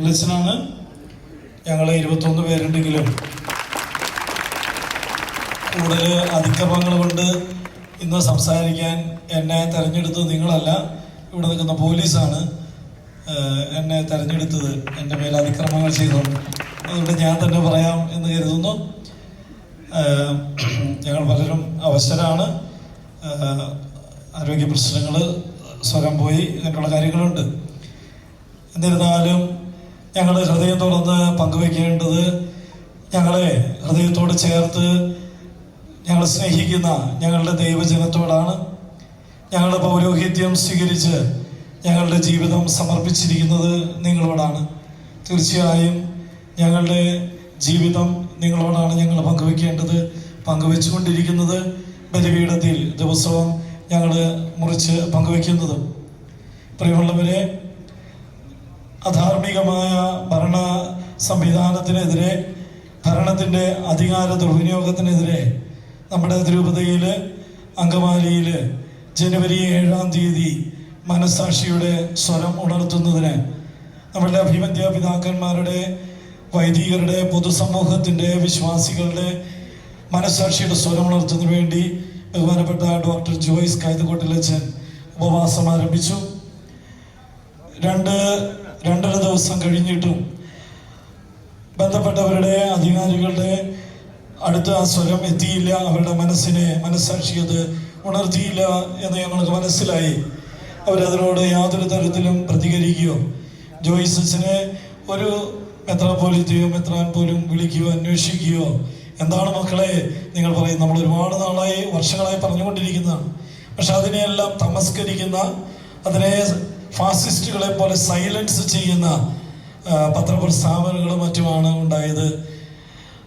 ഇലക്ഷനാണ് ഞങ്ങൾ ഇരുപത്തൊന്ന് പേരുണ്ടെങ്കിലും കൂടുതൽ അതിക്രമങ്ങൾ കൊണ്ട് ഇന്ന് സംസാരിക്കാൻ എന്നെ തെരഞ്ഞെടുത്തത് നിങ്ങളല്ല. ഇവിടെ നിൽക്കുന്ന പോലീസാണ് എന്നെ തെരഞ്ഞെടുത്തത്. എന്റെ മേൽ അതിക്രമങ്ങൾ ചെയ്തു അതുകൊണ്ട് ഞാൻ തന്നെ പറയാം എന്ന് കരുതുന്നു. ഞങ്ങൾ പലരും അവസരമാണ് ആരോഗ്യ പ്രശ്നങ്ങൾ സ്വരം പോയി അങ്ങനെയുള്ള കാര്യങ്ങളുണ്ട്. എന്നിരുന്നാലും ഞങ്ങൾ ഹൃദയം തുറന്ന് പങ്കുവെക്കേണ്ടത് ഞങ്ങളെ ഹൃദയത്തോട് ചേർത്ത് ഞങ്ങൾ സ്നേഹിക്കുന്ന ഞങ്ങളുടെ ദൈവജനത്തോടാണ്. ഞങ്ങളുടെ പൗരോഹിത്യം സ്വീകരിച്ച് ഞങ്ങളുടെ ജീവിതം സമർപ്പിച്ചിരിക്കുന്നത് നിങ്ങളോടാണ്. തീർച്ചയായും ഞങ്ങളുടെ ജീവിതം നിങ്ങളോടാണ് ഞങ്ങൾ പങ്കുവെക്കേണ്ടത് പങ്കുവെച്ചുകൊണ്ടിരിക്കുന്നത് ബലിപീഠത്തിൽ ദിവസവും ഞങ്ങൾ മുറിച്ച് പങ്കുവെക്കുന്നത് പ്രിയമുള്ളവരെ അധാർമികമായ ഭരണ സംവിധാനത്തിനെതിരെ ഭരണത്തിന്റെ അധികാര ദുർവിനിയോഗത്തിനെതിരെ നമ്മുടെ തിരുപതിയിൽ അങ്കമാലിയിൽ ജനുവരി ഏഴാം തീയതി മനസാക്ഷിയുടെ സ്വരം ഉണർത്തുന്നതിന് നമ്മളുടെ അഭിമന്യ പിതാക്കന്മാരുടെ വൈദികരുടെ പൊതുസമൂഹത്തിന്റെ വിശ്വാസികളുടെ മനസാക്ഷിയുടെ സ്വരം ഉണർത്തുന്നതിന് വേണ്ടി ബഹുമാനപ്പെട്ട ഡോക്ടർ ജോയ്സ് കായതുകോട്ടിലച്ചൻ ഉപവാസം ആരംഭിച്ചു. രണ്ട് രണ്ടര ദിവസം കഴിഞ്ഞിട്ടും ബന്ധപ്പെട്ടവരുടെ അധികാരികളുടെ അടുത്ത ആ സ്വരം എത്തിയില്ല. അവരുടെ മനസ്സിനെ മനസ്സാക്ഷിയത് ഉണർത്തിയില്ല എന്ന് ഞങ്ങൾക്ക് മനസ്സിലായി. അവരതിനോട് യാതൊരു തരത്തിലും പ്രതികരിക്കുകയോ ജോയിസസിനെ ഒരു മെത്രാപോലിത്തയോ മെത്രാൻ പോലും വിളിക്കുകയോ അന്വേഷിക്കുകയോ എന്താണ് മക്കളെ നിങ്ങൾ പറയും നമ്മൾ ഒരുപാട് നാളായി വർഷങ്ങളായി പറഞ്ഞുകൊണ്ടിരിക്കുന്നതാണ്. പക്ഷെ അതിനെയെല്ലാം തമസ്കരിക്കുന്ന അതിനെ ഫാസിസ്റ്റുകളെ പോലെ സൈലൻസ് ചെയ്യുന്ന പത്രപ്രസ്ഥാപനങ്ങളും മറ്റുമാണ് ഉണ്ടായത്.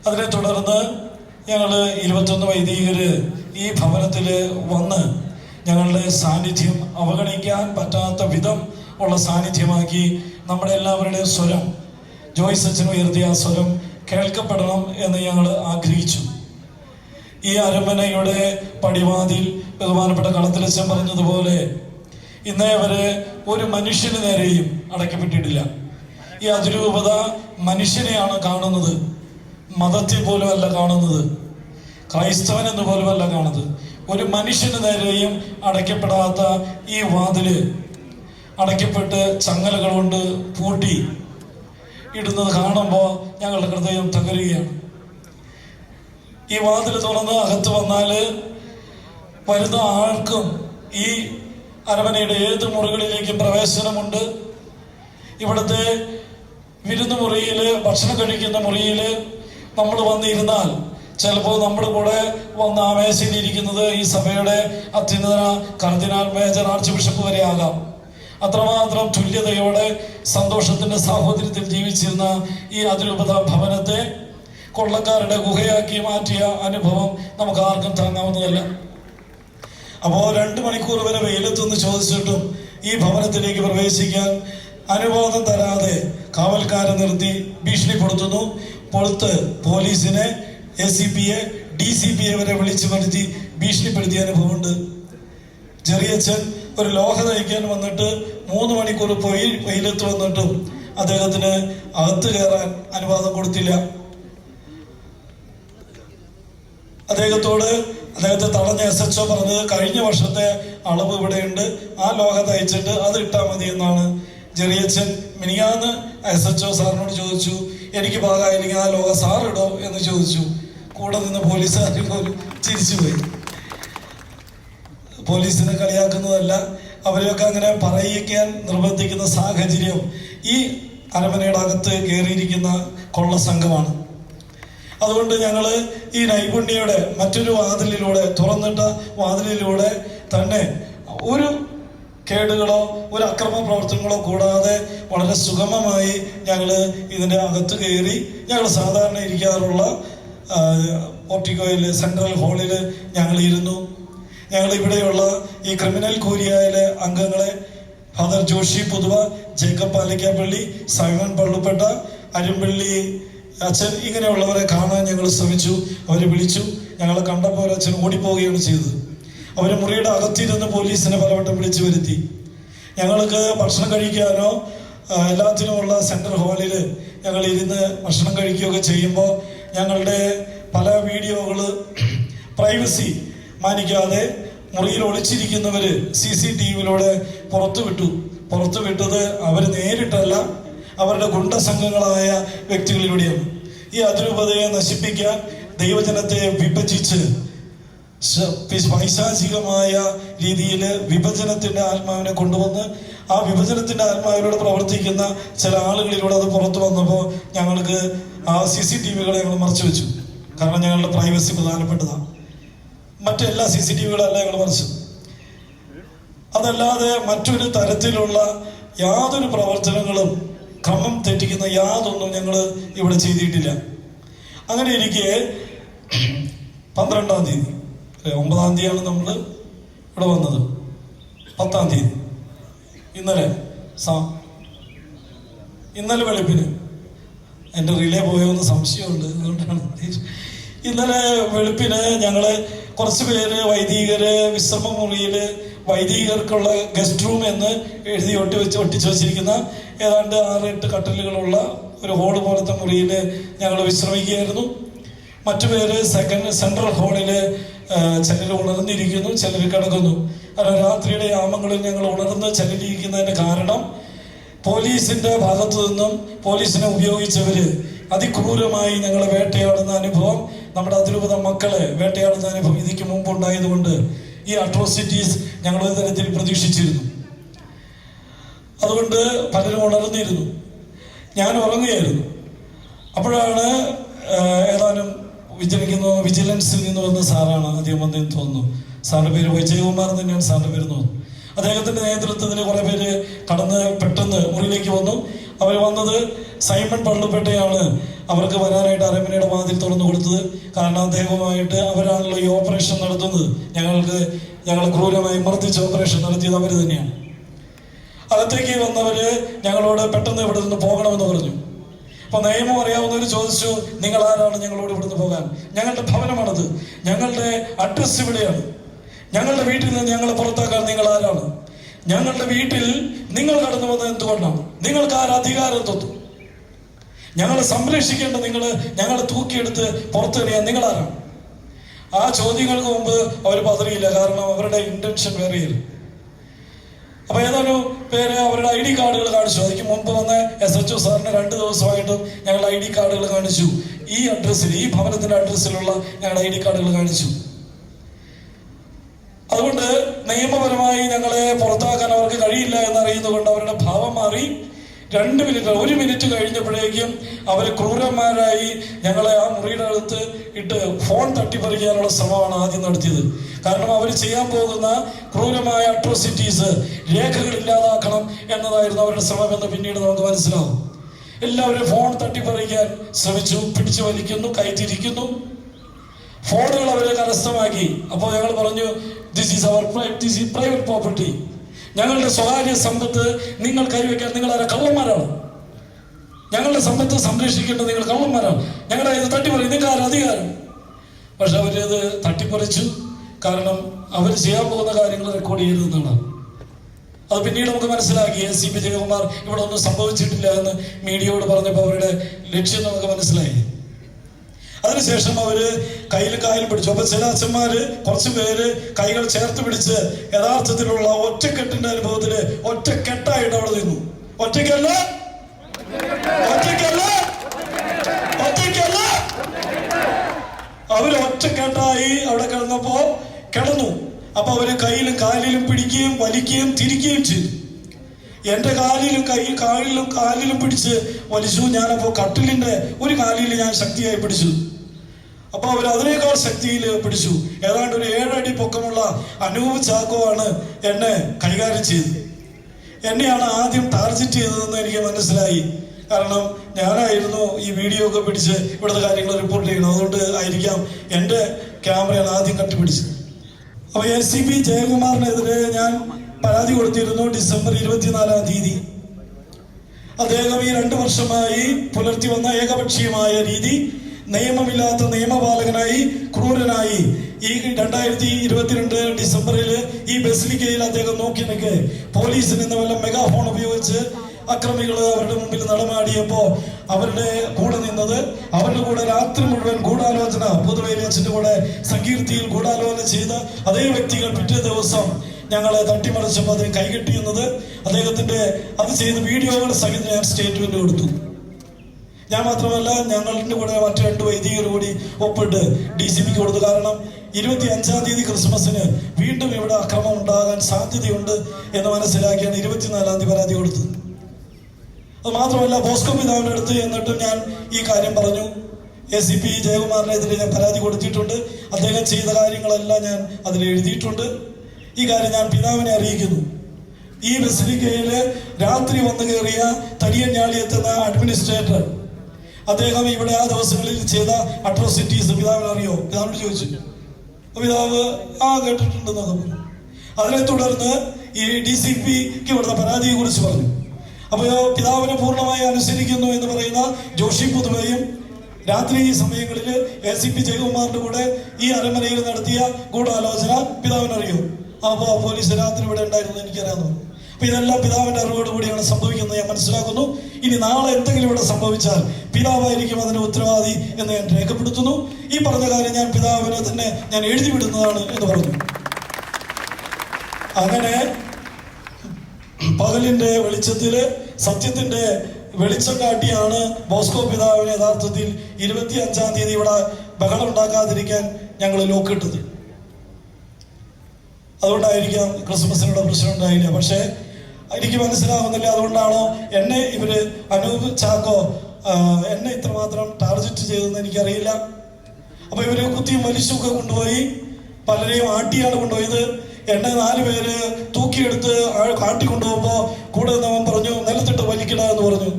അതിനെ തുടർന്ന് ഞങ്ങൾ ഇരുപത്തൊന്ന് വൈദികർ ഈ ഭവനത്തിൽ വന്ന് ഞങ്ങളുടെ സാന്നിധ്യം അവഗണിക്കാൻ പറ്റാത്ത വിധം ഉള്ള സാന്നിധ്യമാക്കി നമ്മുടെ എല്ലാവരുടെയും സ്വരം ജോയ്സ് അച്ഛൻ ഉയർത്തിയ ആ സ്വരം കേൾക്കപ്പെടണം എന്ന് ഞങ്ങൾ ആഗ്രഹിച്ചു. ഈ അരമനയുടെ പടിവാതിൽ ബഹുമാനപ്പെട്ട കളത്തിലച്ചൻ പറഞ്ഞതുപോലെ ഇന്നേ വരെ ഒരു മനുഷ്യന് നേരെയും അടയ്ക്കപ്പെട്ടിട്ടില്ല ഈ അതിരൂപത മനുഷ്യനെയാണ് കാണുന്നത്. മതത്തെ പോലും അല്ല കാണുന്നത്. ക്രൈസ്തവൻ എന്ന് കാണുന്നത്. ഒരു മനുഷ്യന് നേരെയും അടയ്ക്കപ്പെടാത്ത ഈ വാതിൽ അടയ്ക്കപ്പെട്ട് ചങ്ങലകൾ കൊണ്ട് പൂട്ടി ഇടുന്നത് കാണുമ്പോൾ ഞങ്ങളുടെ ഹൃദയം തകരുകയാണ്. ഈ വാതിൽ തുറന്ന് അകത്ത് വന്നാൽ വരുന്ന ആൾക്കും ഈ അരമനയുടെ ഏത് മുറികളിലേക്കും പ്രവേശനമുണ്ട്? ഇവിടുത്തെ വിരുന്ന് മുറിയിൽ ഭക്ഷണം കഴിക്കുന്ന മുറിയിൽ നമ്മൾ വന്നിരുന്നാൽ ചിലപ്പോൾ നമ്മുടെ കൂടെ വന്ന് ആ മേശയിൽ ഇരിക്കുന്നത് ഈ സഭയുടെ അത്യുന്നത കർദിനാൾ മേജർ ആർച്ച് ബിഷപ്പ് വരെ ആകാം അത്രമാത്രം തുല്യതയോടെ സന്തോഷത്തിന്റെ സാഹോദര്യത്തിൽ ജീവിച്ചിരുന്ന ഈ അതിരൂപത ഭവനത്തെ കൊള്ളക്കാരുടെ ഗുഹയാക്കി മാറ്റിയ അനുഭവം നമുക്ക് ആർക്കും താങ്ങാവുന്നതല്ല. അപ്പോ രണ്ട് മണിക്കൂർ വരെ വെയിലത്തുനിന്ന് ചോദിച്ചിട്ടും ഈ ഭവനത്തിലേക്ക് പ്രവേശിക്കാൻ അനുവാദം തരാതെ കാവൽക്കാരെ നിർത്തി ഭീഷണിപ്പെടുത്തുന്നു. പുറത്ത് പോലീസിനെ എ സി പിയെ ഡി സി പിയെ വരെ വിളിച്ചു വരുത്തി ഭീഷണിപ്പെടുത്തിയ അനുഭവമുണ്ട്. ചെറിയച്ഛൻ ഒരു ലോഹ തയ്ക്കാൻ വന്നിട്ട് മൂന്ന് മണിക്കൂർ പോയി വെയിലത്ത് വന്നിട്ടും അദ്ദേഹത്തിന് അകത്ത് കയറാൻ അനുവാദം കൊടുത്തില്ല. അദ്ദേഹത്തോട് അദ്ദേഹത്തെ തടഞ്ഞ എസ് എച്ച് ഒ പറഞ്ഞത് കഴിഞ്ഞ വർഷത്തെ അളവ് ഇവിടെയുണ്ട്. ആ ലോഹ തയ്ച്ചിട്ട് അത് ഇട്ടാൽ മതി എന്നാണ് ജെറിയച്ചൻ മിനിയാന്ന് എസ് എച്ച് ഒ സാറിനോട് ചോദിച്ചു എനിക്ക് ഭാഗമായില്ലെങ്കിൽ ആ ലോഹ സാർ ഇടോ? എന്ന് ചോദിച്ചു. കൂടെ നിന്ന് പോലീസുകാർ പോലും ചിരിച്ചുപോയി. പോലീസിനെ കളിയാക്കുന്നതല്ല അവരെയൊക്കെ അങ്ങനെ പറയിക്കാൻ നിർബന്ധിക്കുന്ന സാഹചര്യം ഈ അരമനയുടെ അകത്ത് കയറിയിരിക്കുന്ന കൊള്ള സംഘമാണ്. അതുകൊണ്ട് ഞങ്ങൾ ഈ നൈപുണ്യയുടെ മറ്റൊരു വാതിലിലൂടെ തുറന്നിട്ട വാതിലിലൂടെ തന്നെ ഒരു കേടുകളോ ഒരു അക്രമ പ്രവർത്തനങ്ങളോ കൂടാതെ വളരെ സുഗമമായി ഞങ്ങൾ ഇതിന്റെ അകത്ത് കയറി ഞങ്ങൾ സാധാരണ ഇരിക്കാറുള്ള പോർട്ടിക്കോയിൽ സെൻട്രൽ ഹാളിൽ ഞങ്ങൾ ഇരുന്നു ഞങ്ങൾ ഇവിടെയുള്ള ഈ ക്രിമിനൽ കൂരിയായിലെ അംഗങ്ങളെ father Joshy Puthuva Jacob Palikkappally Simon Palluppetta Arumpally അച്ഛൻ ഇങ്ങനെയുള്ളവരെ കാണാൻ ഞങ്ങൾ ശ്രമിച്ചു. അവരെ വിളിച്ചു. ഞങ്ങളെ കണ്ടപ്പോൾ അച്ഛൻ ഓടിപ്പോവുകയാണ് ചെയ്തത്. അവർ മുറിയുടെ അകത്തിരുന്ന് പോലീസിനെ പലവട്ടം വിളിച്ചു വരുത്തി. ഞങ്ങൾക്ക് ഭക്ഷണം കഴിക്കാനോ എല്ലാത്തിനുമുള്ള സെൻട്രൽ ഹാളിൽ ഞങ്ങൾ ഇരുന്ന് ഭക്ഷണം കഴിക്കുകയൊക്കെ ചെയ്യുമ്പോൾ ഞങ്ങളുടെ പല വീഡിയോകൾ പ്രൈവസി മാനിക്കാതെ മുറിയിൽ ഒളിച്ചിരിക്കുന്നവർ സി സി ടി വിയിലൂടെ പുറത്തു വിട്ടു. പുറത്തു വിട്ടത് അവർ നേരിട്ടല്ല അവരുടെ ഗുണ്ടസംഘങ്ങളായ വ്യക്തികളിലൂടെയാണ്. ഈ അതിരൂപതയെ നശിപ്പിക്കാൻ ദൈവജനത്തെ വിഭജിച്ച് പൈശാചികമായ രീതിയിൽ വിഭജനത്തിന്റെ ആത്മാവിനെ കൊണ്ടുവന്ന് ആ വിഭജനത്തിന്റെ ആത്മാവിലൂടെ പ്രവർത്തിക്കുന്ന ചില ആളുകളിലൂടെ അത് പുറത്തു വന്നപ്പോൾ ഞങ്ങൾക്ക് ആ സി സി ടി വികളെ ഞങ്ങൾ മറച്ചു വെച്ചു. കാരണം ഞങ്ങളുടെ പ്രൈവസി പ്രധാനപ്പെട്ടതാണ്. മറ്റെല്ലാ സി സി ടി വികളല്ല ഞങ്ങൾ മറിച്ചു. അതല്ലാതെ മറ്റൊരു തരത്തിലുള്ള യാതൊരു പ്രവർത്തനങ്ങളും ക്രമം തെറ്റിക്കുന്ന യാതൊന്നും ഞങ്ങൾ ഇവിടെ ചെയ്തിട്ടില്ല. അങ്ങനെ ഇരിക്കെ പന്ത്രണ്ടാം തീയതി. ഒമ്പതാം തീയതിയാണ് നമ്മൾ ഇവിടെ വന്നത്. പത്താം തീയതി. ഇന്നലെ സ- ഇന്നലെ വെളുപ്പിന്. എന്റെ റിലേ പോയോന്ന് സംശയമുണ്ട് അതുകൊണ്ടാണ് ഇന്നലെ വെളുപ്പിന് ഞങ്ങൾ കുറച്ച് പേര് വൈദികര് വിശ്രമ മുറിയിൽ വൈദികർക്കുള്ള ഗസ്റ്റ് റൂം എന്ന് എഴുതി ഒട്ടി വെച്ച് ഒട്ടിച്ചു വെച്ചിരിക്കുന്ന ഏതാണ്ട് ആറ് എട്ട് കട്ടലുകളുള്ള ഒരു ഹോൾ പോലത്തെ മുറിയിൽ ഞങ്ങൾ വിശ്രമിക്കുകയായിരുന്നു. മറ്റു പേര് സെക്കൻഡ് സെൻട്രൽ ഹാളിൽ ചിലർ ഉണർന്നിരിക്കുന്നു ചിലർ കിടക്കുന്നു. കാരണം രാത്രിയുടെ യാമങ്ങളിൽ ഞങ്ങൾ ഉണർന്ന് ചിലരിക്കുന്നതിന് കാരണം പോലീസിന്റെ ഭാഗത്തു നിന്നും പോലീസിനെ ഉപയോഗിച്ചവർ അതിക്രൂരമായി ഞങ്ങളെ വേട്ടയാടുന്ന അനുഭവം നമ്മുടെ അതിരൂപത മക്കളെ വേട്ടയാടുന്ന അനുഭവം ഇതിക്ക് മുമ്പ് ഉണ്ടായതുകൊണ്ട് ഈ അട്രോസിറ്റീസ് ഞങ്ങൾ ഒരു തരത്തിൽ പ്രതീക്ഷിച്ചിരുന്നു. അതുകൊണ്ട് പലരും ഉണർന്നിരുന്നു. ഞാൻ ഉറങ്ങുകയായിരുന്നു. അപ്പോഴാണ് ഏതാനും വിചരിക്കുന്ന വിജിലൻസിൽ നിന്ന് വന്ന സാറാണ് ആദ്യം വന്നതെന്ന് തോന്നുന്നു. സാറിന്റെ പേര് വിജയകുമാർ തന്നെയാണ് സാറിന്റെ പേര് തോന്നുന്നു. അദ്ദേഹത്തിന്റെ നേതൃത്വത്തിൽ കുറേ പേര് കടന്ന് പെട്ടെന്ന് മുറിയിലേക്ക് വന്നു. അവർ വന്നത് സൈമൺ പള്ളുപേട്ടയാണ്. അവർക്ക് വരാനായിട്ട് അരമനയുടെ വാതിൽ തുറന്നു കൊടുത്തത്. കാരണം അദ്ദേഹവുമായിട്ട് അവരാണല്ലോ ഈ ഓപ്പറേഷൻ നടത്തുന്നത്. ഞങ്ങൾക്ക് ഞങ്ങൾ ക്രൂരമായി മർദ്ദിച്ച് ഓപ്പറേഷൻ നടത്തിയത് അവർ തന്നെയാണ്. അകത്തേക്ക് വന്നവര് ഞങ്ങളോട് പെട്ടെന്ന് ഇവിടെ നിന്ന് പോകണമെന്ന് പറഞ്ഞു. അപ്പൊ നിയമം അറിയാവുന്നവർ ചോദിച്ചു നിങ്ങൾ ആരാണ് ഞങ്ങളോട് ഇവിടുന്ന് പോകാൻ? ഞങ്ങളുടെ ഭവനമാണത്. ഞങ്ങളുടെ അഡ്രസ് ഇവിടെയാണ്. ഞങ്ങളുടെ വീട്ടിൽ നിന്ന് ഞങ്ങളെ പുറത്താക്കാൻ നിങ്ങൾ ആരാണ്? ഞങ്ങളുടെ വീട്ടിൽ നിങ്ങൾ കടന്നു വന്നത് എന്തുകൊണ്ടാണ്? നിങ്ങൾക്ക് ആ അധികാരം തത്തു ഞങ്ങളെ സംരക്ഷിക്കേണ്ട നിങ്ങൾ ഞങ്ങളെ തൂക്കിയെടുത്ത് പുറത്തെറിയാൻ നിങ്ങളാരാണ്? ആ ചോദ്യങ്ങൾക്ക് മുമ്പ് അവർ പതറിയില്ല. കാരണം അവരുടെ ഇന്റൻഷൻ വേറെയായിരുന്നു. അപ്പൊ ഏതാനും പേര് അവരുടെ ഐ ഡി കാർഡുകൾ കാണിച്ചു. അതിക്ക് മുമ്പ് വന്ന എസ് എച്ച് ഒ സാറിന് രണ്ട് ദിവസമായിട്ടും ഞങ്ങൾ ഐ ഡി കാർഡുകൾ കാണിച്ചു. ഈ അഡ്രസ്സിൽ ഈ ഭവനത്തിന്റെ അഡ്രസ്സിലുള്ള ഞങ്ങളുടെ ഐ ഡി കാർഡുകൾ കാണിച്ചു. അതുകൊണ്ട് നിയമപരമായി ഞങ്ങളെ പുറത്താക്കാൻ അവർക്ക് കഴിയില്ല എന്നറിയുന്നതുകൊണ്ട് അവരുടെ ഭാവം മാറി. രണ്ട് മിനിറ്റ് ഒരു മിനിറ്റ് കഴിഞ്ഞപ്പോഴേക്കും അവർ ക്രൂരന്മാരായി ഞങ്ങളെ ആ മുറിയുടെ അടുത്ത് ഇട്ട് ഫോൺ തട്ടിപ്പറിക്കാനുള്ള ശ്രമമാണ് ആദ്യം നടത്തിയത്. കാരണം അവർ ചെയ്യാൻ പോകുന്ന ക്രൂരമായ അട്രോസിറ്റീസ് രേഖകൾ ഇല്ലാതാക്കണം എന്നതായിരുന്നു അവരുടെ ശ്രമം എന്ന് പിന്നീട് നമുക്ക് മനസ്സിലാവും. എല്ലാവരും ഫോൺ തട്ടിപ്പറിക്കാൻ ശ്രമിച്ചു പിടിച്ചു വലിക്കുന്നു കൈത്തിരിക്കുന്നു ഫോണുകൾ അവരെ കരസ്ഥമാക്കി. അപ്പോൾ ഞങ്ങൾ പറഞ്ഞു this is our this is private property ഞങ്ങളുടെ സ്വകാര്യ സമ്പത്ത് നിങ്ങൾ കൈവയ്ക്കാൻ നിങ്ങൾ ആരെ കള്ളന്മാരാണ്. ഞങ്ങളുടെ സമ്പത്ത് സംരക്ഷിക്കേണ്ടത് നിങ്ങൾ കള്ളന്മാരാണ്. ഞങ്ങളുടെ ഇത് തട്ടിപ്പറി നിങ്ങൾക്ക് ആരും അധികാരം? പക്ഷെ അവരത് തട്ടിപ്പറിച്ചു. കാരണം അവർ ചെയ്യാൻ പോകുന്ന കാര്യങ്ങൾ റെക്കോർഡ് ചെയ്യരുതെന്നാണ്. അത് പിന്നീട് നമുക്ക് മനസ്സിലാക്കി. എസ് സി പി ജയകുമാർ ഇവിടെ ഒന്നും സംഭവിച്ചിട്ടില്ല എന്ന് മീഡിയയോട് പറഞ്ഞപ്പോൾ അവരുടെ ലക്ഷ്യം നമുക്ക് മനസ്സിലായി. അതിനുശേഷം അവർ കയ്യിൽ കായൽ പിടിച്ചു. അപ്പൊ ചില അച്ഛന്മാര് കുറച്ചു പേര് കൈകൾ ചേർത്ത് പിടിച്ച് യഥാർത്ഥത്തിലുള്ള ഒറ്റക്കെട്ടിന്റെ അനുഭവത്തിൽ ഒറ്റക്കെട്ടായിട്ട് അവിടെ നിന്നു. ഒറ്റയ്ക്കല്ല? ഒറ്റയ്ക്കല്ല? ഒറ്റയ്ക്കല്ല? അവർ ഒറ്റക്കെട്ടായി അവിടെ കിടന്നപ്പോ കിടന്നു. അപ്പൊ അവർ കയ്യിലും കാലിലും പിടിക്കുകയും വലിക്കുകയും തിരിക്കുകയും ചെയ്തു. എന്റെ കാലിലും കൈ കാലിലും കാലിലും പിടിച്ച് വലിച്ചു. ഞാനപ്പോ കട്ടിലിന്റെ ഒരു കാലിൽ ഞാൻ ശക്തിയായി പിടിച്ചു. അപ്പൊ അവർ അതിനേക്കാൾ ശക്തിയിൽ പിടിച്ചു. ഏതാണ്ട് ഒരു ഏഴടി പൊക്കമുള്ള അനൂപ് ചാക്കോ ആണ് എന്നെ കൈകാര്യം ചെയ്തത്. എന്നെയാണ് ആദ്യം ടാർഗറ്റ് ചെയ്തതെന്ന് എനിക്ക് മനസ്സിലായി. കാരണം ഞാനായിരുന്നു ഈ വീഡിയോ ഒക്കെ പിടിച്ച് ഇവിടുത്തെ കാര്യങ്ങൾ റിപ്പോർട്ട് ചെയ്യണം അതുകൊണ്ട് ആയിരിക്കാം എന്റെ ക്യാമറയാണ് ആദ്യം കട്ടിപ്പിടിച്ചത്. അപ്പൊ എസ് സി പി ജയകുമാറിനെതിരെ ഞാൻ പരാതി കൊടുത്തിരുന്നു ഡിസംബർ ഇരുപത്തിനാലാം തീയതി. അദ്ദേഹം ഈ രണ്ടു വർഷമായി പുലർത്തി വന്ന ഏകപക്ഷീയമായ രീതി നിയമമില്ലാത്ത നിയമപാലകനായി ക്രൂരനായി ഈ രണ്ടായിരത്തി ഇരുപത്തിരണ്ട് ഡിസംബറിൽ ഈ ബസിലിക്കയിൽ അദ്ദേഹം നോക്കി നിൽക്കെ പോലീസിൽ നിന്ന് വല്ല മെഗാഫോൺ ഉപയോഗിച്ച് അക്രമികൾ അവരുടെ മുമ്പിൽ നടമാടിയപ്പോ അവരുടെ കൂടെ നിന്നത് അവരുടെ കൂടെ രാത്രി മുഴുവൻ ഗൂഢാലോചന പൊതുവേലിയച്ഛന്റെ കൂടെ സങ്കീർത്തിയിൽ ഗൂഢാലോചന ചെയ്ത അതേ വ്യക്തികൾ പിറ്റേ ദിവസം ഞങ്ങളെ തട്ടിമറിച്ചപ്പോൾ അതിന് കൈകെട്ടിയുന്നത് അദ്ദേഹത്തിന്റെ അത് ചെയ്ത വീഡിയോകൾ സഹിതം ഞാൻ സ്റ്റേറ്റ്മെന്റ് കൊടുത്തു. ഞാൻ മാത്രമല്ല ഞങ്ങളുടെ കൂടെ മറ്റു രണ്ട് വൈദികർ കൂടി ഒപ്പിട്ട് ഡി സി പിക്ക് കൊടുത്തു. കാരണം ഇരുപത്തി അഞ്ചാം തീയതി ക്രിസ്മസിന് വീണ്ടും ഇവിടെ അക്രമം ഉണ്ടാകാൻ സാധ്യതയുണ്ട് എന്ന് മനസ്സിലാക്കിയാണ് ഇരുപത്തിനാലാം തീയതി പരാതി കൊടുത്തത്. അത് മാത്രമല്ല ബോസ്കോ പിതാവിന്റെ അടുത്ത് എന്നിട്ടും ഞാൻ ഈ കാര്യം പറഞ്ഞു. എ സി പി ജയകുമാറിനെതിരെ ഞാൻ പരാതി കൊടുത്തിട്ടുണ്ട്. അദ്ദേഹം ചെയ്ത കാര്യങ്ങളെല്ലാം ഞാൻ അതിൽ എഴുതിയിട്ടുണ്ട്. ഈ കാര്യം ഞാൻ പിതാവിനെ അറിയിക്കുന്നു. ഈ ബസിലിക്കയിൽ രാത്രി വന്നു കയറിയ തടിയഞ്ഞാളി എത്തുന്ന അഡ്മിനിസ്ട്രേറ്റർ അദ്ദേഹം ഇവിടെ ആ ദിവസങ്ങളിൽ ചെയ്ത അട്രോസിറ്റീസ് പിതാവിന് അറിയോ? പിതാവിനോട് ചോദിച്ചു. പിതാവ് ആ കേട്ടിട്ടുണ്ടെന്നൊക്കെ പറഞ്ഞു. അതിനെ തുടർന്ന് ഈ ഡി സി പിക്ക് ഇവിടുത്തെ പരാതിയെ കുറിച്ച് പറഞ്ഞു. അപ്പൊ പിതാവിനെ പൂർണമായി അനുസരിക്കുന്നു എന്ന് പറയുന്ന ജോഷി പുതുവയും രാത്രി ഈ സമയങ്ങളിൽ എ സി പി ജയകുമാറിന്റെ കൂടെ ഈ അരമനയിൽ നടത്തിയ ഗൂഢാലോചന പിതാവിനറിയോ? അപ്പോൾ പോലീസ് രാത്രി ഇവിടെ ഉണ്ടായിരുന്നു എനിക്കറിയാമെന്ന് പറഞ്ഞു ഇതെല്ലാം പിതാവിന്റെ അറിവോട് കൂടിയാണ് സംഭവിക്കുന്നത്. ഞാൻ മനസ്സിലാക്കുന്നു. ഇനി നാളെ എന്തെങ്കിലും ഇവിടെ സംഭവിച്ചാൽ പിതാവായിരിക്കും അതിന് ഉത്തരവാദി എന്ന് ഞാൻ രേഖപ്പെടുത്തുന്നു. ഈ പറഞ്ഞ കാര്യം ഞാൻ പിതാവിനെ തന്നെ ഞാൻ എഴുതി വിടുന്നതാണ് എന്ന് പറഞ്ഞു. അങ്ങനെ പകലിന്റെ വെളിച്ചത്തിൽ സത്യത്തിന്റെ വെളിച്ചം കാട്ടിയാണ് ബോസ്കോ പിതാവിനെ യഥാർത്ഥത്തിൽ ഇരുപത്തി അഞ്ചാം തീയതി ഇവിടെ ബഹളം ഉണ്ടാക്കാതിരിക്കാൻ ഞങ്ങൾ ലോക്കിട്ടത് അതുകൊണ്ടായിരിക്കാം ക്രിസ്മസിനുള്ള പ്രശ്നം ഉണ്ടായില്ല. പക്ഷേ എനിക്ക് മനസ്സിലാവുന്നില്ല. അതുകൊണ്ടാണോ എന്നെ ഇവർ അനൂപ് ചാക്കോ എന്നെ ഇത്രമാത്രം ടാർഗറ്റ് ചെയ്തതെന്ന് എനിക്കറിയില്ല. അപ്പൊ ഇവർ കുത്തിയും വലിച്ചൊക്കെ കൊണ്ടുപോയി. പലരെയും ആട്ടിയാണ് കൊണ്ടുപോയത്. എന്നെ നാല് പേര് തൂക്കിയെടുത്ത് കാട്ടി കൊണ്ടുപോകുമ്പോ കൂടെ നിന്നവൻ പറഞ്ഞു നിലത്തിട്ട് വലിക്കണ എന്ന് പറഞ്ഞു.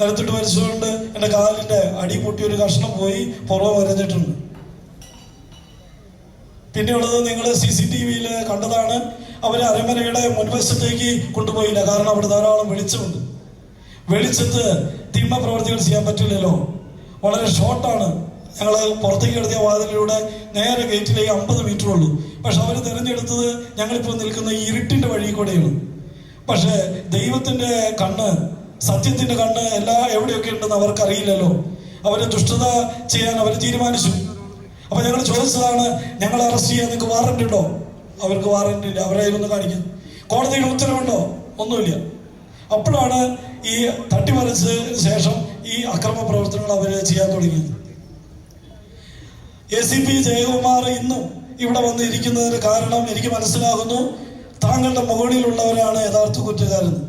നിലത്തിട്ട് വലിച്ചുകൊണ്ട് എന്റെ കാലിന്റെ അടി പൊട്ടി ഒരു കഷ്ണം പോയി പുറം വരഞ്ഞിട്ടുണ്ട്. പിന്നെയുള്ളത് നിങ്ങൾ സി സി ടി വിയിൽ കണ്ടതാണ്. അവരെ അരമനയുടെ മുൻവശത്തേക്ക് കൊണ്ടുപോയില്ല. കാരണം അവിടെ ധാരാളം വെളിച്ചമുണ്ട്. വെളിച്ചത്ത് തിന്മ പ്രവർത്തികൾ ചെയ്യാൻ പറ്റില്ലല്ലോ. വളരെ ഷോർട്ടാണ്. ഞങ്ങൾ പുറത്തേക്ക് എടുത്തിയ വാതിലിലൂടെ നേരെ ഗേറ്റിലേക്ക് അമ്പത് മീറ്റർ ഉള്ളൂ. പക്ഷെ അവർ തിരഞ്ഞെടുത്തത് ഞങ്ങളിപ്പോൾ നിൽക്കുന്ന ഇരുട്ടിന്റെ വഴി കൂടെയാണ്. പക്ഷെ ദൈവത്തിന്റെ കണ്ണ് സത്യത്തിന്റെ കണ്ണ് എല്ലാ എവിടെയൊക്കെ ഉണ്ടെന്ന് അവർക്കറിയില്ലല്ലോ. അവർ ദുഷ്ടത ചെയ്യാൻ അവർ തീരുമാനിച്ചു. അപ്പൊ ഞങ്ങൾ ചോദിച്ചതാണ് ഞങ്ങൾ അറസ്റ്റ് ചെയ്യാൻ നിങ്ങൾക്ക് വാറന്റ് ഉണ്ടോ? അവർക്ക് വാറന്റ് ഇല്ല. അവരെ ഒന്ന് കാണിക്കും കോടതിയുടെ ഉത്തരവുണ്ടോ? ഒന്നുമില്ല. അപ്പോഴാണ് ഈ തട്ടിമറിച്ചതിന് ശേഷം ഈ അക്രമ പ്രവർത്തനങ്ങൾ അവർ ചെയ്യാൻ തുടങ്ങിയത്. എ സി പി ജയകുമാർ ഇന്നും ഇവിടെ വന്നിരിക്കുന്നതിന് കാരണം എനിക്ക് മനസ്സിലാകുന്നു താങ്കളുടെ മുകളിലുള്ളവരാണ് യഥാർത്ഥ കുറ്റക്കാരെന്ന്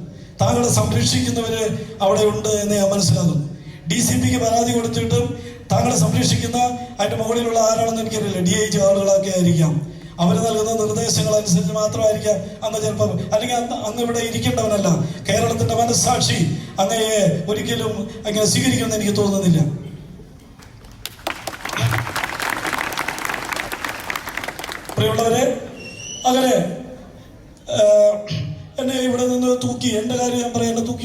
താങ്കളെ സംരക്ഷിക്കുന്നവര് അവിടെ ഉണ്ട് എന്ന് ഞാൻ മനസ്സിലാകുന്നു ഡി സി പിക്ക് പരാതി കൊടുത്തിട്ടും താങ്കളെ സംരക്ഷിക്കുന്ന അതിന്റെ മുകളിലുള്ള ആരാണെന്ന് എനിക്കറിയില്ല. ഡി ഐ ജി ആളുകളൊക്കെ ആയിരിക്കാം. അവർ നൽകുന്ന നിർദ്ദേശങ്ങൾ അനുസരിച്ച് മാത്രമായിരിക്കാം അന്ന് ചിലപ്പോൾ അല്ലെങ്കിൽ അന്ന് അന്ന് ഇവിടെ ഇരിക്കേണ്ടവനല്ല. കേരളത്തിന്റെ മനസ്സാക്ഷി അങ്ങയെ ഒരിക്കലും അങ്ങനെ സ്വീകരിക്കുമെന്ന് എനിക്ക് തോന്നുന്നില്ല.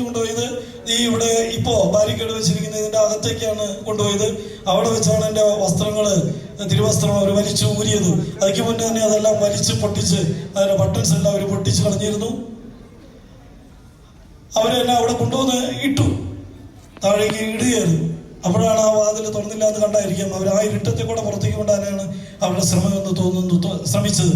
കൊണ്ടുപോയത്. ഈ ഇവിടെ ഇപ്പോ ബാരിക്കേഡ് വെച്ചിരിക്കുന്ന ഇതിന്റെ അകത്തേക്കാണ് കൊണ്ടുപോയത്. അവിടെ വെച്ചാണ് എന്റെ വസ്ത്രങ്ങൾ തിരുവസ്ത്രം അവർ വലിച്ചു ഊരിയത്. അതിക്ക് മുന്നേ തന്നെ അതെല്ലാം വലിച്ച് പൊട്ടിച്ച് അതിന്റെ ബട്ടൺസ് എല്ലാം അവർ പൊട്ടിച്ച് കളഞ്ഞിരുന്നു. അവരെന്നെ അവിടെ കൊണ്ടുവന്ന് ഇട്ടു. താഴേക്ക് ഇടുകയായിരുന്നു. അപ്പോഴാണ് ആ വാതിൽ തുറന്നില്ലാന്ന് കണ്ടായിരിക്കാം. അവർ ആ ഇരുട്ടത്തെ കൂടെ പുറത്തേക്ക് കൊണ്ടാണ് അവരുടെ ശ്രമം എന്ന് തോന്നുന്നു ശ്രമിച്ചത്.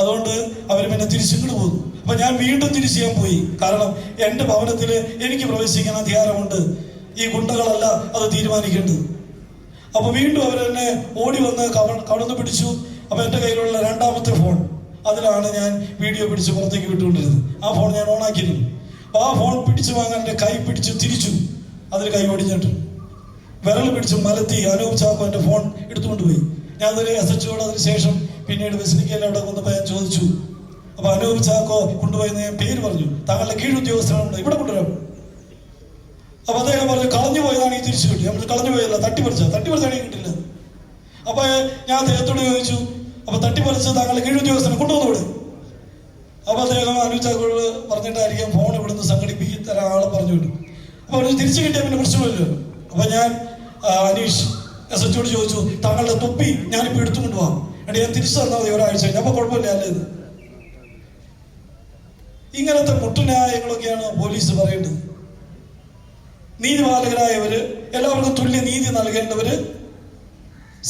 അതുകൊണ്ട് അവർ പിന്നെ തിരിച്ചിങ്ങോട്ട് പോകും അപ്പൊ ഞാൻ വീണ്ടും തിരിച്ചു ചെയ്യാൻ പോയി. കാരണം എന്റെ ഭവനത്തിൽ എനിക്ക് പ്രവേശിക്കാൻ അധികാരമുണ്ട്. ഈ ഗുണ്ടകളല്ല അത് തീരുമാനിക്കേണ്ടത്. അപ്പൊ വീണ്ടും അവരെന്നെ ഓടി വന്ന് കവ- കടന്നു പിടിച്ചു. അപ്പൊ എന്റെ കയ്യിലുള്ള രണ്ടാമത്തെ ഫോൺ അതിലാണ് ഞാൻ വീഡിയോ പിടിച്ച് പുറത്തേക്ക് വിട്ടുകൊണ്ടിരുന്നത്. ആ ഫോൺ ഞാൻ ഓണാക്കിയിരുന്നു അപ്പൊ ആ ഫോൺ പിടിച്ചു വാങ്ങാൻ എന്റെ കൈ പിടിച്ച് തിരിച്ചു. അതിൽ കൈ ഒടിഞ്ഞിട്ട്. വിരൽ പിടിച്ച് മലത്തി അനൂപ് ചാക്കോ എന്റെ ഫോൺ എടുത്തുകൊണ്ട് പോയി. ഞാൻ അതിൽ എസ് എച്ച് അതിന് ശേഷം പിന്നീട് ബസിലിക്കയിൽ അവിടെ ചോദിച്ചു. അപ്പൊ അനൂപ് ചാക്കോ കൊണ്ടുപോയി ഞാൻ പേര് പറഞ്ഞു. താങ്കളുടെ കീഴുദ്യോഗസ്ഥനാണ് ഇവിടെ കൊണ്ടുവരാം. അപ്പൊ അദ്ദേഹം പറഞ്ഞു കളഞ്ഞു പോയതാണ് ഈ തിരിച്ചു കിട്ടി. നമ്മൾ കളഞ്ഞു പോയതല്ല തട്ടിപ്പറിച്ച തട്ടിപ്പറിച്ചാണ് കിട്ടില്ല. അപ്പൊ ഞാൻ അദ്ദേഹത്തോട് ചോദിച്ചു അപ്പൊ തട്ടിപ്പറിച്ച് താങ്കളുടെ കീഴുദ്യോഗസ്ഥനെ കൊണ്ടുവന്നൂടെ അപ്പൊ അദ്ദേഹം അനുചാക്കോട് പറഞ്ഞിട്ടായിരിക്കും ഫോൺ ഇവിടുന്ന് സംഘടിപ്പിക്കും തരാൻ ആളെ പറഞ്ഞു വിട്ടു അപ്പൊ പറഞ്ഞു തിരിച്ചു കിട്ടിയാൽ പിന്നെ പ്രശ്നമില്ലല്ലോ. അപ്പൊ ഞാൻ അനീഷ് എസ് എച്ചോട് ചോദിച്ചു താങ്കളുടെ തൊപ്പി ഞാനിപ്പോ എടുത്തുകൊണ്ട് പോവാം. എന്നിട്ട് ഞാൻ തിരിച്ചു തന്നാൽ മതി ഒരാഴ്ച കഴിഞ്ഞ്. അപ്പൊ കുഴപ്പമില്ല അല്ലേ ഇങ്ങനത്തെ മുട്ടുന്യായങ്ങളൊക്കെയാണ് പോലീസ് പറയേണ്ടത് നീതിപാലകരായവര് എല്ലാവർക്കും തുല്യ നീതി നൽകേണ്ടവര്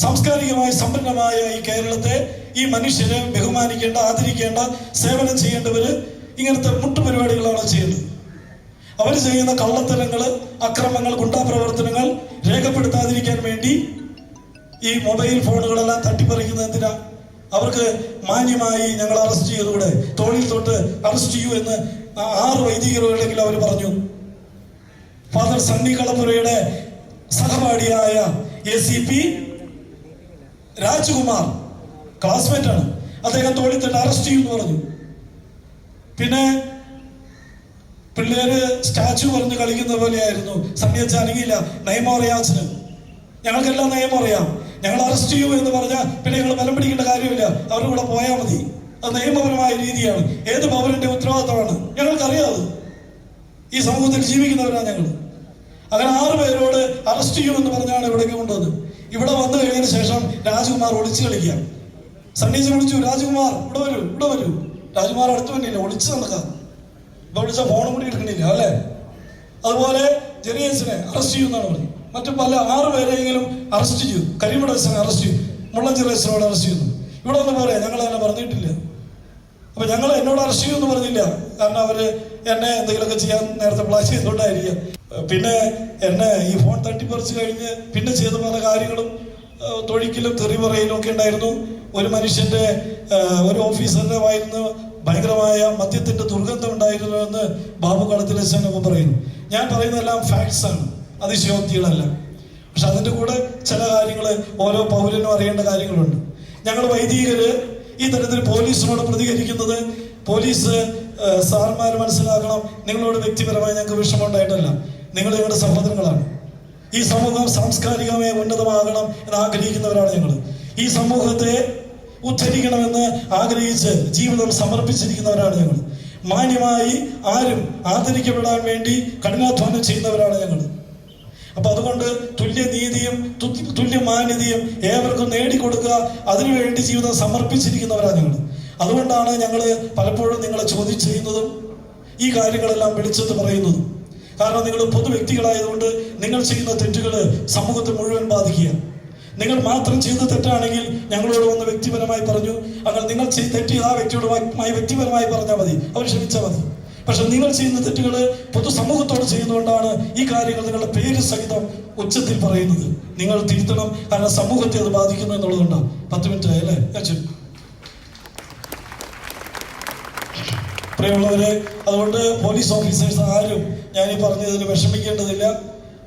സാംസ്കാരികമായി സമ്പന്നമായ ഈ കേരളത്തെ ഈ മനുഷ്യരെ ബഹുമാനിക്കേണ്ട ആദരിക്കേണ്ട സേവനം ചെയ്യേണ്ടവര് ഇങ്ങനത്തെ മുട്ടുപരിപാടികളാണ് ചെയ്യുന്നത്. അവർ ചെയ്യുന്ന കള്ളത്തരങ്ങൾ അക്രമങ്ങൾ ഗുണ്ടാപ്രവർത്തനങ്ങൾ രേഖപ്പെടുത്താതിരിക്കാൻ വേണ്ടി ഈ മൊബൈൽ ഫോണുകളെല്ലാം തട്ടിപ്പറിക്കുന്നത് എന്തിനാ? അവർക്ക് മാന്യമായി ഞങ്ങൾ അറസ്റ്റ് ചെയ്തുകൂടെ തോളിൽ തൊട്ട് അറസ്റ്റ് ചെയ്യൂ എന്ന് ആറ് വൈദികരുടെങ്കിലും അവർ പറഞ്ഞു. ഫാദർ സണ്ണി കളപ്പുരയുടെ സഹപാഠിയായ A C P Rajkumar classmate ആണ്. അദ്ദേഹം തോളിൽ തൊട്ട് അറസ്റ്റ് ചെയ്യൂ എന്ന് പറഞ്ഞു. പിന്നെ പിള്ളേര് സ്റ്റാച്ചു പറഞ്ഞ് കളിക്കുന്ന പോലെയായിരുന്നു. സണ്ണിയച്ച അനങ്ങിയില്ല. നിയമം അറിയാച്ചന് ഞങ്ങൾക്കെല്ലാം അറിയാം ഞങ്ങൾ അറസ്റ്റ് ചെയ്യൂ എന്ന് പറഞ്ഞാൽ പിന്നെ ഞങ്ങൾ ബലം പിടിക്കേണ്ട കാര്യമില്ല. അവരുടെ കൂടെ പോയാൽ മതി. അത് നിയമപരമായ രീതിയാണ്. ഏത് പൗരന്റെ ഉത്തരവാദിത്തമാണ്? ഞങ്ങൾക്കറിയാതെ ഈ സമൂഹത്തിൽ ജീവിക്കുന്നവരാണ് ഞങ്ങൾ അങ്ങനെ ആറ് പേരോട് അറസ്റ്റ് ചെയ്യൂ ചെയ്യുമെന്ന് പറഞ്ഞാണ് ഇവിടേക്ക് കൊണ്ടുവന്നത്. ഇവിടെ വന്നു കഴിഞ്ഞതിന് ശേഷം രാജകുമാർ ഒളിച്ചു കളിക്കുക സണ്ണീസ് വിളിച്ചു രാജകുമാർ ഇവിടെ വരൂ ഇവിടെ വരൂ. രാജകുമാർ അടുത്ത് വന്നില്ല. ഒളിച്ചു നടക്കാം. ഇപ്പൊ വിളിച്ച ഫോണും കൂടി എടുക്കണില്ല അല്ലേ? അതുപോലെ ജെറിയൻസിനെ അറസ്റ്റ് ചെയ്യുമെന്നാണ് പറഞ്ഞത്. മറ്റു പല ആറ് പേരെങ്കിലും അറസ്റ്റ് ചെയ്തു. കരിമട അറസ്റ്റ് ചെയ്തു. ജെറിയൻസിനോട് അറസ്റ്റ് ചെയ്തു. ഇവിടെ ഒന്നും പറയാം ഞങ്ങൾ എന്നെ പറഞ്ഞിട്ടില്ല. അപ്പൊ ഞങ്ങൾ എന്നോട് അറസ്റ്റ് ചെയ്യുമെന്ന് പറഞ്ഞില്ല. കാരണം അവർ എന്നെ എന്തെങ്കിലുമൊക്കെ ചെയ്യാൻ നേരത്തെ പ്ലാൻ ചെയ്തുകൊണ്ടായിരിക്കാം. പിന്നെ എന്നെ ഈ ഫോൺ തട്ടിപ്പറിച്ച് കഴിഞ്ഞ് പിന്നെ ചെയ്ത പല കാര്യങ്ങളും തൊഴിക്കലും തെറി ഒക്കെ ഉണ്ടായിരുന്നു. ഒരു മനുഷ്യന്റെ ഒരു ഓഫീസറിന്റെ വായിരുന്നു ഭയങ്കരമായ മദ്യത്തിന്റെ ദുർഗന്ധം ഉണ്ടായിരുന്നു എന്ന് ബാബു കളത്തിലച്ഛനൊക്കെ പറയുന്നു. ഞാൻ പറയുന്നതെല്ലാം ഫാക്ട്സ് ആണ്. അതിശയോക്തികളല്ല. പക്ഷെ അതിന്റെ കൂടെ ചില കാര്യങ്ങൾ ഓരോ പൗരനും അറിയേണ്ട കാര്യങ്ങളുണ്ട്. ഞങ്ങൾ വൈദികര് ഈ തരത്തിൽ പോലീസിനോട് പ്രതികരിക്കുന്നത് പോലീസ് സാർമാർ മനസ്സിലാക്കണം. നിങ്ങളോട് വ്യക്തിപരമായി ഞങ്ങൾക്ക് വിഷമമുണ്ടായിട്ടല്ല. നിങ്ങൾ ഞങ്ങളുടെ സഹോദരങ്ങളാണ്. ഈ സമൂഹം സാംസ്കാരികമായി ഉന്നതമാകണം എന്ന് ആഗ്രഹിക്കുന്നവരാണ് ഞങ്ങൾ ഈ സമൂഹത്തെ ഉദ്ധരിക്കണമെന്ന് ആഗ്രഹിച്ച് ജീവിതം സമർപ്പിച്ചിരിക്കുന്നവരാണ് ഞങ്ങൾ മാന്യമായി ആരും ആദരിക്കപ്പെടാൻ വേണ്ടി കഠിനാധ്വാനം ചെയ്യുന്നവരാണ് ഞങ്ങൾ അപ്പൊ അതുകൊണ്ട് തുല്യനീതിയും നീതിയും തുല്യ മാന്യതയും ഏവർക്കും നേടിക്കൊടുക്കുക അതിനുവേണ്ടി ജീവിതം സമർപ്പിച്ചിരിക്കുന്നവരാണ് ഞങ്ങൾ അതുകൊണ്ടാണ് ഞങ്ങൾ പലപ്പോഴും നിങ്ങളെ ചോദ്യം ചെയ്യുന്നതും ഈ കാര്യങ്ങളെല്ലാം വിളിച്ചത് പറയുന്നതും. കാരണം നിങ്ങൾ പൊതു വ്യക്തികളായതുകൊണ്ട് നിങ്ങൾ ചെയ്യുന്ന തെറ്റുകൾ സമൂഹത്തെ മുഴുവൻ ബാധിക്കുക. നിങ്ങൾ മാത്രം ചെയ്ത തെറ്റാണെങ്കിൽ ഞങ്ങളോട് വന്ന് വ്യക്തിപരമായി പറഞ്ഞു അങ്ങനെ നിങ്ങൾ തെറ്റ് ആ വ്യക്തിയോട് വ്യക്തിപരമായി പറഞ്ഞാൽ മതി. അവർ ക്ഷമിച്ചാൽ മതി. പക്ഷെ നിങ്ങൾ ചെയ്യുന്ന തെറ്റുകൾ പൊതുസമൂഹത്തോട് ചെയ്യുന്നതുകൊണ്ടാണ് ഈ കാര്യങ്ങൾ നിങ്ങളുടെ പേര് സഹിതം ഉച്ചത്തിൽ പറയുന്നത്. നിങ്ങൾ തിരുത്തണം. കാരണം സമൂഹത്തെ അത് ബാധിക്കുന്നു എന്നുള്ളതുകൊണ്ടാണ് പത്ത് മിനിറ്റ് ആയല്ലേ അച്ഛൻ പ്രിയമുള്ളവരെ അതുകൊണ്ട് പോലീസ് ഓഫീസേഴ്സ് ആരും ഞാൻ ഈ പറഞ്ഞതിൽ വിഷമിക്കേണ്ടതില്ല.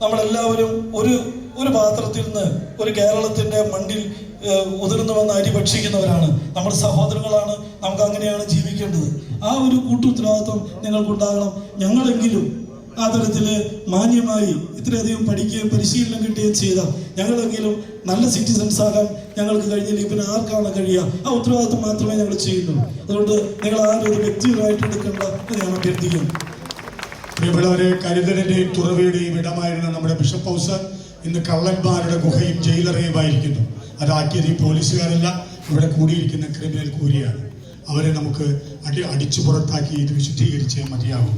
നമ്മളെല്ലാവരും ഒരു ഒരു പാത്രത്തിൽ നിന്ന് ഒരു കേരളത്തിന്റെ മണ്ണിൽ ഉതിർന്നു വന്ന അരി ഭക്ഷിക്കുന്നവരാണ്. നമ്മുടെ സഹോദരങ്ങളാണ് നമുക്ക് അങ്ങനെയാണ് ജീവിക്കേണ്ടത്. ആ ഒരു കൂട്ടുത്തരവാദിത്വം നിങ്ങൾക്കുണ്ടാകണം ഞങ്ങളെങ്കിലും ആ തരത്തിൽ മാന്യമായി ഇത്രയധികം പഠിക്കുകയും പരിശീലനം കിട്ടുകയും ചെയ്ത ഞങ്ങളെങ്കിലും നല്ല സിറ്റിസൺസ് ആകാൻ ഞങ്ങൾക്ക് കഴിഞ്ഞില്ലെങ്കിൽ പിന്നെ ആർക്കാണ് കഴിയുക? ആ ഉത്തരവാദിത്വം മാത്രമേ ഞങ്ങൾ ചെയ്യുന്നുള്ളൂ. അതുകൊണ്ട് നിങ്ങൾ ആരും ഒരു വ്യക്തിപരമായിട്ട് എടുക്കേണ്ട ഞാൻ അഭ്യർത്ഥിക്കുന്നു. പ്രിയപ്പെട്ടവരെ കരുതലിന്റെയും തുറവിയുടെയും ഇടമായിരുന്ന നമ്മുടെ ബിഷപ്പ് ഹൗസ് ഇന്ന് കള്ളന്മാരുടെ ഗുഹയും ജയിലറയുമായിരിക്കുന്നു. അതാക്കിയത് ഈ പോലീസുകാരല്ല ഇവിടെ കൂടിയിരിക്കുന്ന ക്രിമിനൽ കൂലിയാണ്. അവരെ നമുക്ക് അടി അടിച്ചു പുറത്താക്കി ഇത് വിശുദ്ധീകരിച്ചേ മതിയാകും